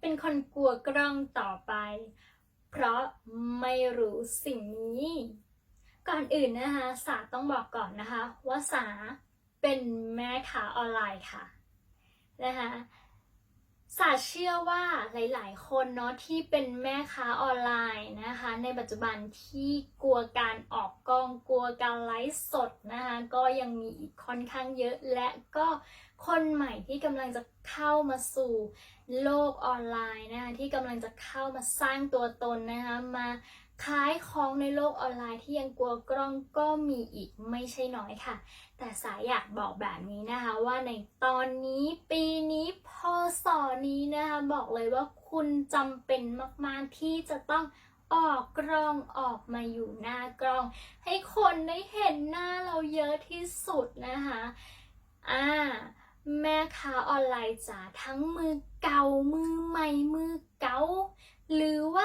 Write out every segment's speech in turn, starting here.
เป็นคนกลัวกล้องต่อไป เพราะไม่รู้สิ่งนี้ ก่อนอื่นนะคะสาต้องบอกก่อนนะคะ ว่าสาเป็นแม่ค้าออนไลน์ค่ะนะคะ สาเชื่อว่าหลายๆ คนเนาะที่เป็นแม่ค้าออนไลน์นะคะ ในปัจจุบันที่กลัวการออกกล้องกลัวการไลฟ์สดนะคะก็ยังมีอีกค่อนข้างเยอะ และก็คนใหม่ที่กำลังจะเข้ามาสู่โลกออนไลน์นะคะที่กำลังจะเข้ามาสร้างตัวตนนะคะมา ขายของในโลกออนไลน์ที่ยังกลัวกล้องก็มีอีกไม่ใช่น้อยค่ะ แต่สายอยากบอกแบบนี้นะคะว่าในตอนนี้ปีนี้พศนี้นะคะบอกเลยว่าคุณจำเป็นมากๆที่จะต้องออกกล้องออกมาอยู่หน้ากล้อง ให้คนได้เห็นหน้าเราเยอะที่สุดนะคะอ่าแม่ค้าออนไลน์จ๋าทั้งมือเก่ามือใหม่มือเก่า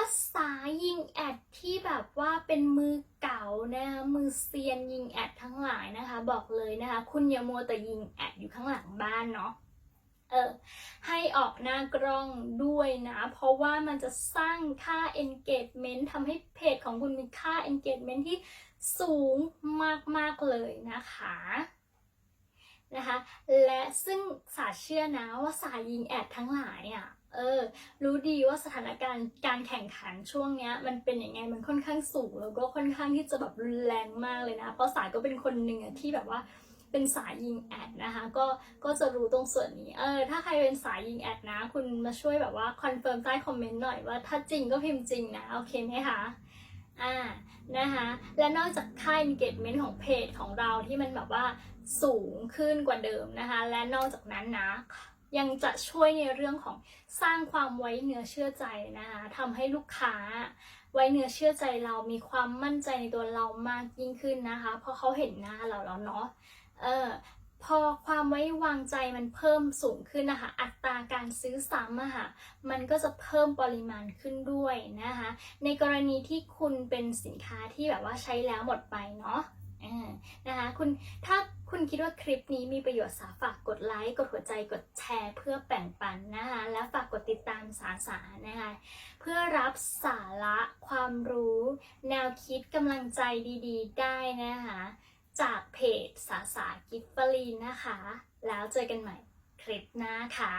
ว่าสายยิงแอดที่แบบว่าเป็นมือเก่านะคะมือเซียนยิงแอดทั้งหลายนะคะ บอกเลยนะคะ คุณอย่ามัวแต่ยิงแอดอยู่ข้างหลังบ้านเนาะเออให้ออกหน้ากล้องด้วยนะ เพราะว่ามันจะสร้างค่า engagement ทำให้เพจของคุณมีค่า engagement ที่สูงมาก ๆ เลยนะคะนะคะ และซึ่งสาเชื่อนะว่าสายยิงแอดทั้งหลายอะ เออ รู้ดีว่าสถานการณ์การแข่งขันช่วงเนี้ย มันเป็นยังไงมันค่อนข้างสูง แล้วก็ค่อนข้างที่จะแบบรุนแรงมากเลยนะ เพราะสายก็เป็นคนหนึ่งอะที่แบบว่าเป็นสายยิงแอดนะคะก็ก็จะรู้ตรงส่วนนี้เออถ้าใครเป็นสายยิงแอดนะ คุณมาช่วยแบบว่าคอนเฟิร์มใต้คอมเมนต์หน่อยว่าถ้าจริงก็พิมพ์จริงนะ โอเคไหมคะอ่านะคะและนอกจากค่า engagement ของเพจของเราที่มันแบบว่าสูงขึ้นกว่าเดิมนะคะ และนอกจากนั้นนะ ยังจะช่วยในเรื่องของสร้างความไว้เนื้อเชื่อใจนะคะทำให้ลูกค้าไว้เนื้อเชื่อใจเรามีความมั่นใจในตัวเรามากยิ่งขึ้นนะคะ เพราะเขาเห็นหน้าเราแล้วเนาะเออพอความไว้วางใจมันเพิ่มสูงขึ้นนะคะ อัตราการซื้อซ้ำอะค่ะ มันก็จะเพิ่มปริมาณขึ้นด้วยนะคะ ในกรณีที่คุณเป็นสินค้าที่แบบว่าใช้แล้วหมดไปเนาะนะคะคุณถ้า คุณคิดว่าคลิปนี้มีประโยชน์สาฝากกดไลค์กดหัวใจกดแชร์ เพื่อแบ่งปันนะคะและฝากกดติดตามสาสานะคะเพื่อรับสาระความรู้ แนวคิดกำลังใจดีๆ ได้นะคะจากเพจสาสากิฟฟลีนนะคะ แล้วเจอกันใหม่คลิปหน้าค่ะ